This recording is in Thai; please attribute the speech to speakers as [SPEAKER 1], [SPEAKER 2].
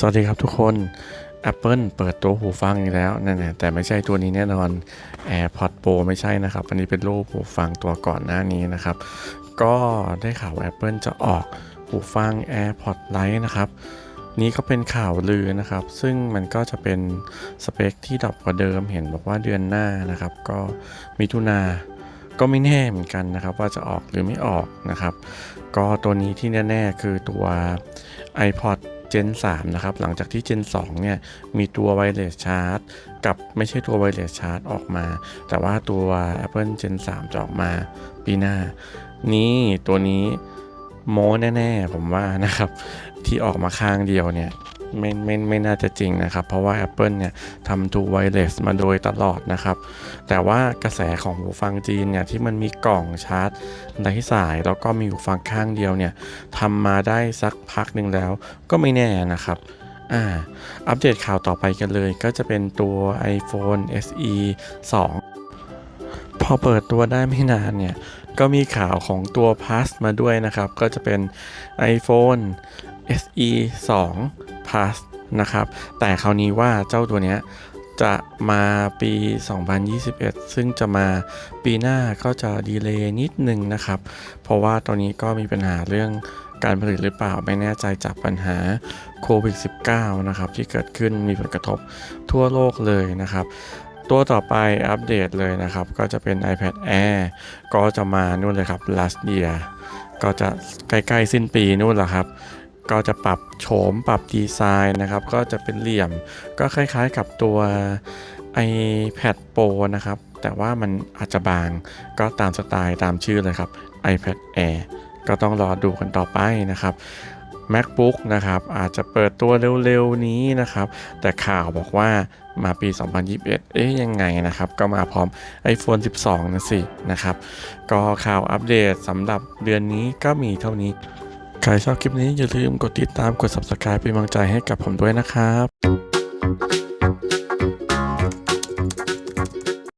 [SPEAKER 1] สวัสดีครับทุกคน Apple เปิดตัวหูฟังอีกแล้วนั่นแหละแต่ไม่ใช่ตัวนี้แน่นอน AirPods Pro ไม่ใช่นะครับ อันนี้เป็นรูปหูฟังตัวก่อนหน้านี้นะครับ ก็ได้ข่าว Apple จะออกหูฟัง AirPods Lite นะครับนี้ก็เป็นข่าวลือนะครับ ซึ่งมันก็จะเป็นสเปคที่ดรอปกว่าเดิมเห็นบอกว่าเดือนหน้านะครับ ก็มิถุนาก็ไม่แน่เหมือนกันนะครับ ว่าจะออกหรือไม่ออกนะครับ ก็ตัวนี้ที่แน่ ๆ คือตัว iPod Gen 3 นะครับ หลังจากที่ Gen 2 เนี่ย มีตัว Wireless Charge กับไม่ใช่ตัว Wireless Charge ออกมา แต่ว่าตัว Apple Gen 3 จะออกมาปีหน้า นี่ตัวนี้โม้แน่ ๆ ผมว่านะครับ ที่ออกมาข้างเดียวเนี่ย ไม่ไม่ไม่น่าจะจริงนะครับ เพราะว่า Apple เนี่ยทำตัว wireless มาโดยตลอดนะครับ แต่ว่ากระแสของหูฟังจีนเนี่ยที่มันมีกล่องชาร์จไร้สาย แล้วก็มีหูฟังข้างเดียวเนี่ยทำมาได้สักพักหนึ่งแล้ว ก็ไม่แน่นะครับอ่าอัปเดตข่าวต่อไปกันเลย ก็จะเป็นตัว iPhone SE 2 พอเปิดตัวได้ไม่นานเนี่ย ก็มีข่าวของตัว Plus มาด้วยนะครับ ก็จะเป็น iPhone SE 2 Plus นะครับ แต่คราวนี้ว่าเจ้าตัวเนี้ยจะมาปี 2021 ซึ่งจะมาปีหน้าก็จะดีเลย์นิดนึงนะครับ เพราะว่าตอนนี้ก็มีปัญหาเรื่องการผลิตหรือเปล่าไม่แน่ใจจากปัญหาโควิด -19 นะครับ ที่เกิดขึ้นมีผลกระทบทั่วโลกเลยนะครับ ตัวต่อไปอัปเดตเลยนะครับ ก็จะเป็น iPad Air ก็จะมานู่นเลยครับ last year ก็จะใกล้ ๆ สิ้นปีนู่นแหละครับ ก็จะปรับโฉมปรับดีไซน์นะครับ ก็จะเป็นเหลี่ยมก็คล้ายๆกับตัว iPad Pro นะครับ แต่ว่ามันอาจจะบางก็ตามสไตล์ตามชื่อเลยครับ iPad Air ก็ต้องรอดูกันต่อไปนะครับ MacBook นะครับอาจจะเปิดตัวเร็วๆนี้นะครับ แต่ข่าวบอกว่ามาปี 2021 เอ๊ยยังไงนะครับ ก็มาพร้อม iPhone 12 นะสินะครับ ก็ข่าวอัปเดตสำหรับเดือนนี้ก็มีเท่านี้ ใครชอบคลิปนี้อย่าลืมกดติดตามกด subscribe เป็นกำลังใจให้กับผมด้วยนะครับ